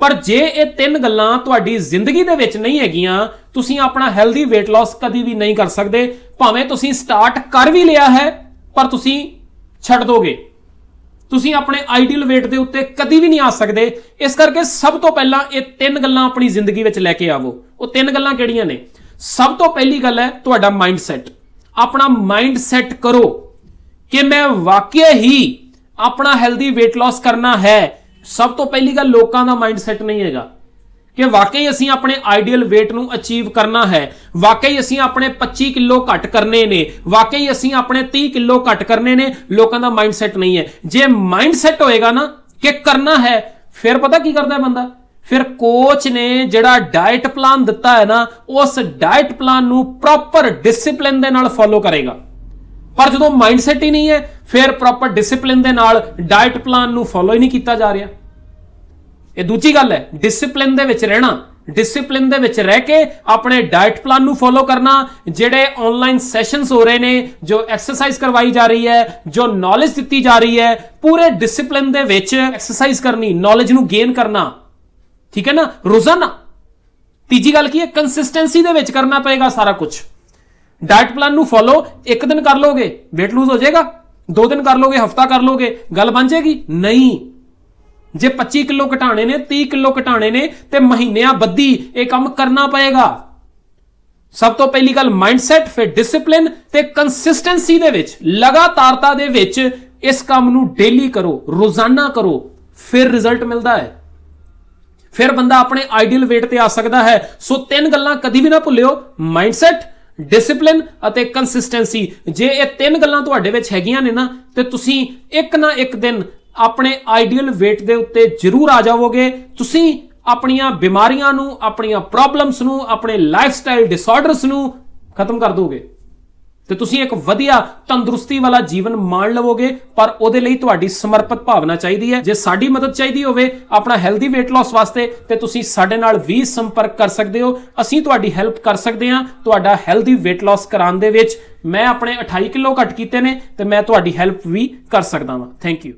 ਪਰ ਜੇ ਇਹ ਤਿੰਨ ਗੱਲਾਂ ਤੁਹਾਡੀ ਜ਼ਿੰਦਗੀ ਦੇ ਵਿੱਚ ਨਹੀਂ ਹੈਗੀਆਂ, ਤੁਸੀਂ ਆਪਣਾ ਹੈਲਦੀ weight loss ਕਦੀ ਵੀ ਨਹੀਂ ਕਰ ਸਕਦੇ। ਭਾਵੇਂ ਤੁਸੀਂ ਸਟਾਰਟ ਕਰ ਵੀ ਲਿਆ ਹੈ, ਪਰ ਤੁਸੀਂ ਛੱਡ ਦੋਗੇ। ਤੁਸੀਂ ਆਪਣੇ ਆਈਡੀਅਲ weight ਦੇ ਉੱਤੇ ਕਦੀ ਵੀ ਨਹੀਂ ਆ ਸਕਦੇ। ਇਸ ਕਰਕੇ ਸਭ ਤੋਂ ਪਹਿਲਾਂ ਇਹ ਤਿੰਨ ਗੱਲਾਂ ਆਪਣੀ ਜ਼ਿੰਦਗੀ ਵਿੱਚ ਲੈ ਕੇ ਆਵੋ। ਉਹ ਤਿੰਨ ਗੱਲਾਂ ਕਿਹੜੀਆਂ ਨੇ? ਸਭ ਤੋਂ ਪਹਿਲੀ ਗੱਲ ਹੈ ਤੁਹਾਡਾ ਮਾਈਂਡਸੈਟ ਆਪਣਾ ਮਾਈਂਡ ਸੈਟ ਕਰੋ ਕਿ ਮੈਂ ਵਾਕਿਆ ਹੀ ਆਪਣਾ ਹੈਲਦੀ weight loss ਕਰਨਾ ਹੈ। ਸਭ ਤੋਂ ਪਹਿਲੀ ਗੱਲ ਲੋਕਾਂ ਦਾ ਮਾਈਂਡ ਸੈਟ ਨਹੀਂ ਹੈਗਾ ਕਿ ਵਾਕਈ ਅਸੀਂ ਆਪਣੇ ਆਈਡੀਅਲ weight ਨੂੰ ਅਚੀਵ ਕਰਨਾ ਹੈ, ਵਾਕਈ ਅਸੀਂ ਆਪਣੇ 25 ਕਿਲੋ ਘੱਟ ਕਰਨੇ ਨੇ, ਵਾਕਈ ਅਸੀਂ ਆਪਣੇ 30 ਕਿਲੋ ਘੱਟ ਕਰਨੇ ਨੇ, ਲੋਕਾਂ ਦਾ ਮਾਈਂਡ ਸੈਟ ਨਹੀਂ ਹੈ। ਜੇ ਮਾਈਂਡ ਸੈਟ ਹੋਏਗਾ ਨਾ ਕਿ ਕਰਨਾ ਹੈ, ਫਿਰ ਪਤਾ ਕੀ ਕਰਦਾ ਬੰਦਾ? ਫਿਰ ਕੋਚ ਨੇ ਜਿਹੜਾ ਡਾਈਟ ਪਲਾਨ ਦਿੱਤਾ ਹੈ ਨਾ, ਉਸ ਡਾਈਟ ਪਲਾਨ ਨੂੰ ਪ੍ਰੋਪਰ ਡਿਸਪਲਿਨ ਦੇ ਨਾਲ ਫੋਲੋ ਕਰੇਗਾ। ਪਰ ਜਦੋਂ ਮਾਈਂਡਸੈਟ ਹੀ ਨਹੀਂ ਹੈ, ਫਿਰ ਪ੍ਰੋਪਰ ਡਿਸਪਲਿਨ ਦੇ ਨਾਲ ਡਾਈਟ ਪਲਾਨ ਨੂੰ ਫੋਲੋ ਹੀ ਨਹੀਂ ਕੀਤਾ ਜਾ ਰਿਹਾ। ਇਹ ਦੂਜੀ ਗੱਲ ਹੈ ਡਿਸਪਲਿਨ ਦੇ ਵਿੱਚ ਰਹਿਣਾ ਡਿਸਪਲਿਨ ਦੇ ਵਿੱਚ ਰਹਿ ਕੇ ਆਪਣੇ ਡਾਈਟ ਪਲਾਨ ਨੂੰ ਫੋਲੋ ਕਰਨਾ, ਜਿਹੜੇ ਆਨਲਾਈਨ ਸੈਸ਼ਨਸ ਹੋ ਰਹੇ ਨੇ, ਜੋ ਐਕਸਰਸਾਈਜ਼ ਕਰਵਾਈ ਜਾ ਰਹੀ ਹੈ, ਜੋ ਨੌਲੇਜ ਦਿੱਤੀ ਜਾ ਰਹੀ ਹੈ, ਪੂਰੇ ਡਿਸਪਲਿਨ ਦੇ ਵਿੱਚ ਐਕਸਰਸਾਈਜ਼ ਕਰਨੀ ਨੌਲੇਜ ਨੂੰ ਗੇਨ ਕਰਨਾ। ਠੀਕ ਹੈ ਨਾ? ਰੋਜ਼ਾਨਾ। ਤੀਜੀ ਗੱਲ ਕੀ ਹੈ? ਕੰਸਿਸਟੈਂਸੀ ਦੇ ਵਿੱਚ ਕਰਨਾ ਪਏਗਾ ਸਾਰਾ ਕੁਝ ਡਾਈਟ ਪਲਾਨ ਨੂੰ ਫੋਲੋ ਇੱਕ ਦਿਨ ਕਰ ਲੋਗੇ, weight lose ਹੋ ਜਾਏਗਾ, ਦੋ ਦਿਨ ਕਰ ਲੋਗੇ, ਹਫਤਾ ਕਰ ਲੋਗੇ, ਗੱਲ ਬਣ ਜਾਏਗੀ? ਨਹੀਂ। ਜੇ 25 ਕਿਲੋ ਘਟਾਣੇ ਨੇ 30 ਕਿਲੋ ਘਟਾਣੇ ਨੇ, ਤੇ ਮਹੀਨਿਆਂ ਬੱਧੀ ਇਹ ਕੰਮ ਕਰਨਾ ਪਏਗਾ। ਸਭ ਤੋਂ ਪਹਿਲੀ ਗੱਲ ਮਾਈਂਡਸੈਟ ਫਿਰ ਡਿਸਪਲਿਨ ਤੇ ਕੰਸਿਸਟੈਂਸੀ ਦੇ ਵਿੱਚ, ਲਗਾਤਾਰਤਾ ਦੇ ਵਿੱਚ ਇਸ ਕੰਮ ਨੂੰ ਡੇਲੀ ਕਰੋ, ਰੋਜ਼ਾਨਾ ਕਰੋ, ਫਿਰ ਰਿਜ਼ਲਟ ਮਿਲਦਾ ਹੈ। ਫਿਰ ਬੰਦਾ ਆਪਣੇ ਆਈਡੀਅਲ weight ਤੇ ਆ ਸਕਦਾ ਹੈ। ਸੋ ਤਿੰਨ ਗੱਲਾਂ ਕਦੀ ਵੀ ਨਾ ਭੁੱਲਿਓ ਮਾਈਂਡਸੈਟ ਡਿਸਪਲਿਨ ਅਤੇ ਕੰਸਿਸਟੈਂਸੀ ਜੇ ਇਹ ਤਿੰਨ ਗੱਲਾਂ ਤੁਹਾਡੇ ਵਿੱਚ ਹੈਗੀਆਂ ਨੇ ਨਾ, ਤੇ ਤੁਸੀਂ ਇੱਕ ਨਾ ਇੱਕ ਦਿਨ ਆਪਣੇ ਆਈਡੀਅਲ weight ਦੇ ਉੱਤੇ ਜ਼ਰੂਰ ਆ ਜਾਵੋਗੇ। ਤੁਸੀਂ ਆਪਣੀਆਂ ਬਿਮਾਰੀਆਂ ਨੂੰ, ਆਪਣੀਆਂ ਪ੍ਰੋਬਲਮਸ ਨੂੰ, ਆਪਣੇ ਲਾਈਫਸਟਾਈਲ ਡਿਸਆਰਡਰਸ ਨੂੰ ਖਤਮ ਕਰ ਦੋਗੇ। ਤੇ ਤੁਸੀਂ ਇੱਕ ਵਧੀਆ ਤੰਦਰੁਸਤੀ ਵਾਲਾ ਜੀਵਨ ਮਾਣ ਲਵੋਗੇ, ਪਰ ਉਹਦੇ ਲਈ ਤੁਹਾਡੀ ਸਮਰਪਿਤ ਭਾਵਨਾ ਚਾਹੀਦੀ ਹੈ। ਜੇ ਸਾਡੀ ਮਦਦ ਚਾਹੀਦੀ ਹੋਵੇ, ਆਪਣਾ ਹੈਲਦੀ weight loss ਵਾਸਤੇ, ਤੇ ਤੁਸੀਂ ਸਾਡੇ ਨਾਲ ਵੀ ਸੰਪਰਕ ਕਰ ਸਕਦੇ ਹੋ। ਅਸੀਂ ਤੁਹਾਡੀ ਹੈਲਪ ਕਰ ਸਕਦੇ ਹਾਂ ਤੁਹਾਡਾ ਹੈਲਦੀ weight loss ਕਰਾਉਣ ਦੇ ਵਿੱਚ। ਮੈਂ ਆਪਣੇ 28 ਕਿਲੋ ਘੱਟ ਕੀਤੇ ਨੇ, ਤੇ ਮੈਂ ਤੁਹਾਡੀ ਹੈਲਪ ਵੀ ਕਰ ਸਕਦਾ ਹਾਂ ਥੈਂਕ ਯੂ